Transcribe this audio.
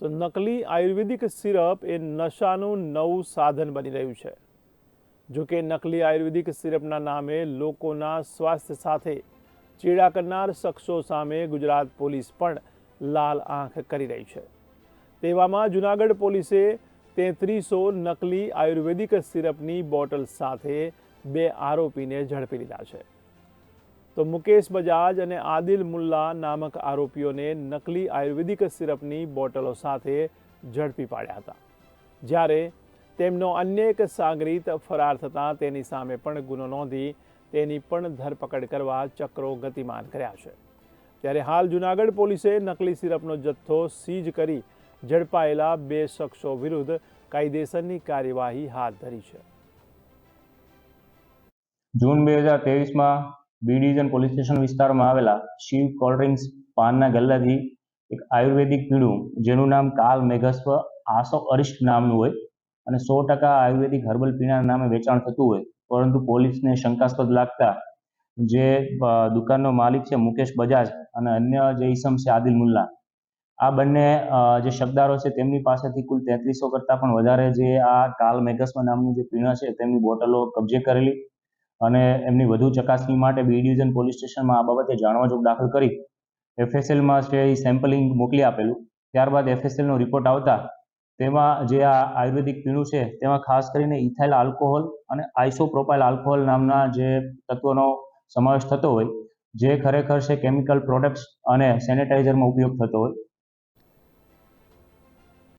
તો નકલી આયુર્વેદિક સિરપ એ નશાનું નવું સાધન બની રહ્યું છે. જો કે નકલી આયુર્વેદિક સિરપના નામે લોકોના સ્વાસ્થ્ય સાથે ચેડા કરનાર શખ્સો સામે ગુજરાત પોલીસ પણ લાલ આંખ કરી રહી છે. તેવામાં જુનાગઢ પોલીસે તેત્રીસો નકલી આયુર્વેદિક સિરપની બોટલ સાથે બે આરોપીને ઝડપી લીધા છે. તો મુકેશ બજાજ અને આદિલ મુલ્લા નામક આરોપીઓને નકલી આયુર્વેદિક સિરપની બોટલો સાથે ઝડપી પાડ્યા હતા. જ્યારે તેમનો અન્ય એક સાગરીત ફરાર થતાં તેની સામે પણ ગુનો નોંધી તેની પણ ધરપકડ કરવા ચક્રો ગતિમાન કર્યા છે. ત્યારે હાલ જુનાગઢ પોલીસે નકલી સિરપનો જથ્થો સીઝ કરી ઝડપાયેલા બે શખ્સો વિરુદ્ધ કાયદેસરની કાર્યવાહી હાથ ધરી છે. જૂન બે હજાર તેવીસમાં બી ડિવિઝન પોલીસ સ્ટેશન વિસ્તારમાં આવેલા શિવ કોલ્ડ્રિંક્સ પાનના ગલ્લાથી એક આયુર્વેદિક પીણું જેનું નામ કાલ મેઘસ્વ આસો અરિષ્ટ નામનું હોય અને સો ટકા આયુર્વેદિક હર્બલ પીણાના નામે વેચાણ થતું હોય, પરંતુ પોલીસને શંકાસ્પદ લાગતા જે દુકાનનો માલિક છે મુકેશ બજાજ અને અન્ય જે ઈસમ છે આદિલ મુલ્લા. આ બંને જે શબ્દારો છે તેમની પાસેથી કુલ તેત્રીસો કરતાં પણ વધારે જે આ કાલ મેઘસ્વ નામનું જે પીણા છે તેમની બોટલો કબજે કરેલી અને એમની વધુ ચકાસણી માટે બી ડિવિઝન પોલીસ સ્ટેશનમાં આ બાબતે જાણવા જોગ દાખલ કરી એફએસએલમાં છે એ સેમ્પલિંગ મોકલી આપેલું, ત્યારબાદ એફએસએલનો રિપોર્ટ આવતા તેમાં જે આ આયુર્વેદિક પીણું છે તેમાં ખાસ કરીને ઇથાઇલ આલ્કોહોલ અને આઇસોપ્રોપાઇલ આલ્કોહોલ નામના જે તત્વોનો સમાવેશ થતો હોય, જે ખરેખર છે કેમિકલ પ્રોડક્ટ્સ અને સેનેટાઇઝરમાં ઉપયોગ થતો હોય.